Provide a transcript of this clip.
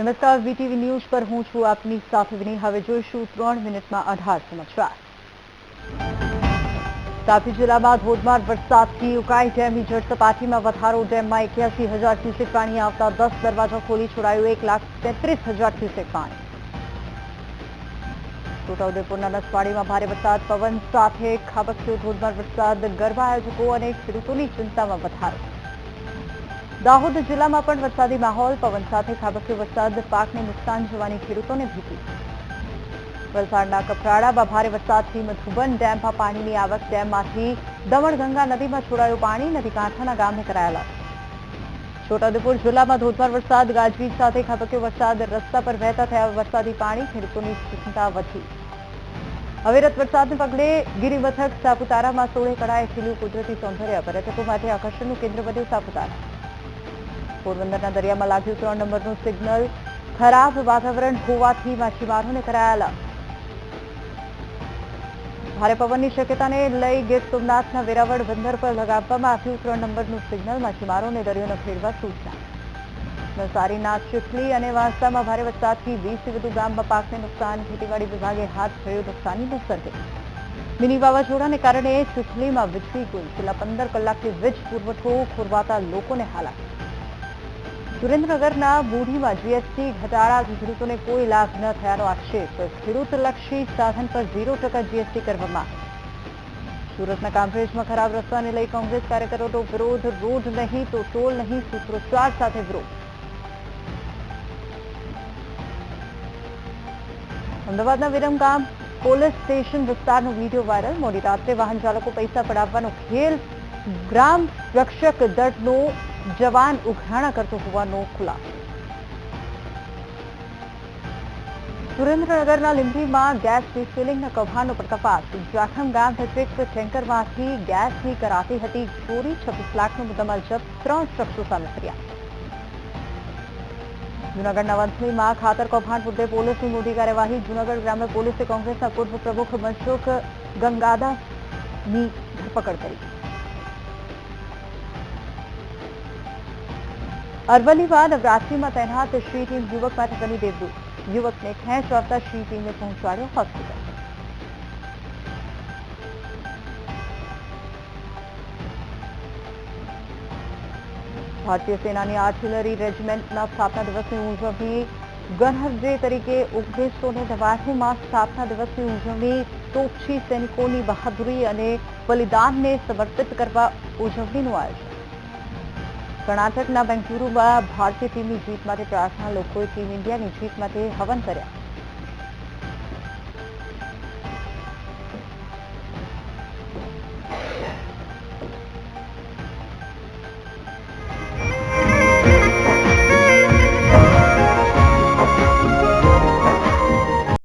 નમસ્કાર VTV news પર હું છું આપની સાથે વિની હવે જોઈશું ત્રણ મિનિટમાં અઢાર સમાચાર. તાપી જિલ્લામાં ધોધમાર વરસાદથી ઉકાઈ ડેમની જળ સપાટીમાં વધારો. ડેમમાં એક્યાસી હજાર ક્યુસેક પાણી આવતા દસ દરવાજા ખોલી છોડાયું એક લાખ તેત્રીસ હજાર ક્યુસેક પાણી. છોટાઉદેપુરના નસવાડીમાં ભારે વરસાદ. પવન સાથે ખાબક્યો ધોધમાર વરસાદ. ગરબા આયોજકો અને ખેડૂતોની ચિંતામાં વધારો. દાહોદ જિલ્લામાં પણ વરસાદી માહોલ, પવન સાથે ખાબક્યો વરસાદ, પાકને નુકસાન જવાની ખેડૂતોને ભીતિ. વલસાડના કપરાડામાં ભારે વરસાદથી મધુબન ડેમમાં પાણીની આવક ડેમમાંથી દમણગંગા નદીમાં છોડાયું પાણી, નદી કાંઠાના ગામે કરાયેલા. છોટાઉદેપુર જિલ્લામાં ધોધમાર વરસાદ, ગાજવીજ સાથે ખાબક્યો વરસાદ, રસ્તા પર વહેતા થયા વરસાદી પાણી, ખેડૂતોની ચિંતા વધી. અવિરત વરસાદને પગલે ગિરિમથક, સાપુતારામાં સોળે કળાએ ખીલ્યું કુદરતી સૌંદર્ય. પર્યટકો માટે આકર્ષણનું કેન્દ્ર બન્યું સાપુતારા. પોરબંદરના દરિયામાં લાગ્યું ત્રણ નંબરનું સિગ્નલ. ખરાબ વાતાવરણ હોવાથી માછીમારોને કરાયેલા ભારે પવનની શક્યતાને લઈ ગીર સોમનાથના વેરાવળ બંદર પર લગાવવામાં આવ્યું ત્રણ નંબરનું સિગ્નલ. માછીમારોને દરિયો ન ખેડવા સૂચના. નવસારીના ચીખલી અને વાંસદામાં ભારે વરસાદથી વીસથી વધુ ગામમાં પાકને નુકસાન, ખેતીવાડી વિભાગે હાથ ધર્યો નુકસાનીનું સર્વે મિની વાવાઝોડાને કારણે ચીખલીમાં વીજળી ગઈ છેલ્લા પંદર કલાકથી વીજ પુરવઠો ખોરવાતા લોકોને હાલાકી. સુરેન્દ્રનગરના બુઢીમાં જીએસટી ઘટાડાથી ખેડૂતોને કોઈ લાભ ન થયાનો આક્ષેપ. ખેડૂતલક્ષી સાધન પર ઝીરો ટકા જીએસટી કરવામાં. સુરતના કામરેજમાં ખરાબ રસ્તાને લઈ કોંગ્રેસ કાર્યકરોનો વિરોધ, રોડ નહીં તો ટોલ નહીં સૂત્રોચ્ચાર સાથે વિરોધ. અમદાવાદના વિરમગામ પોલીસ સ્ટેશન વિસ્તારનો વીડિયો વાયરલ. મોડી રાત્રે વાહન ચાલકો પૈસા પડાવવાનો ખેલ. ગ્રામ રક્ષક દળનો જવાન ઉઘરાણા કરતો હોવાનો ખુલાસો. સુરેન્દ્રનગરના લીંબડીમાં ગેસ રિફિલિંગના કૌભાંડનો પર્દાફાશ જાખમ ગામ નજીક ટેન્કરમાંથી ગેસની કરાતી હતી ચોરી. છવ્વીસ લાખનો મુદ્દામાલ જપ્ત. ત્રણ શખ્સો સામે ફરિયાદ. જૂનાગઢના વંથલીમાં ખાતર કૌભાંડ મુદ્દે પોલીસની મોટી કાર્યવાહી. જૂનાગઢ ગ્રામ્ય પોલીસે કોંગ્રેસના પૂર્વ પ્રમુખ મનસુખ ગંગાદાસની ધરપકડ કરી. અરવલ્લીમાં નવરાત્રીમાં તૈનાત શ્રી ટીમ યુવક માટે બની દેવદૂત યુવકને ખેંચ આવતા શ્રી ટીમને પહોંચાડ્યો હોસ્પિટલ. ભારતીય સેનાની આર્ટિલરી રેજિમેન્ટના સ્થાપના દિવસની ઉજવણી. ગનહર ડે તરીકે ઓગણીસો ને નવાણુંમાં સ્થાપના દિવસની ઉજવણી. તોપછી સૈનિકોની બહાદુરી અને બલિદાનને સમર્પિત કરવા ઉજવણીનું આયોજન. કર્ણાટકના બેંગલુરુમાં ભારતીય ટીમની જીત માટે પ્રાર્થના લોકોએ ટીમ ઇન્ડિયાની જીત માટે હવન કર્યા.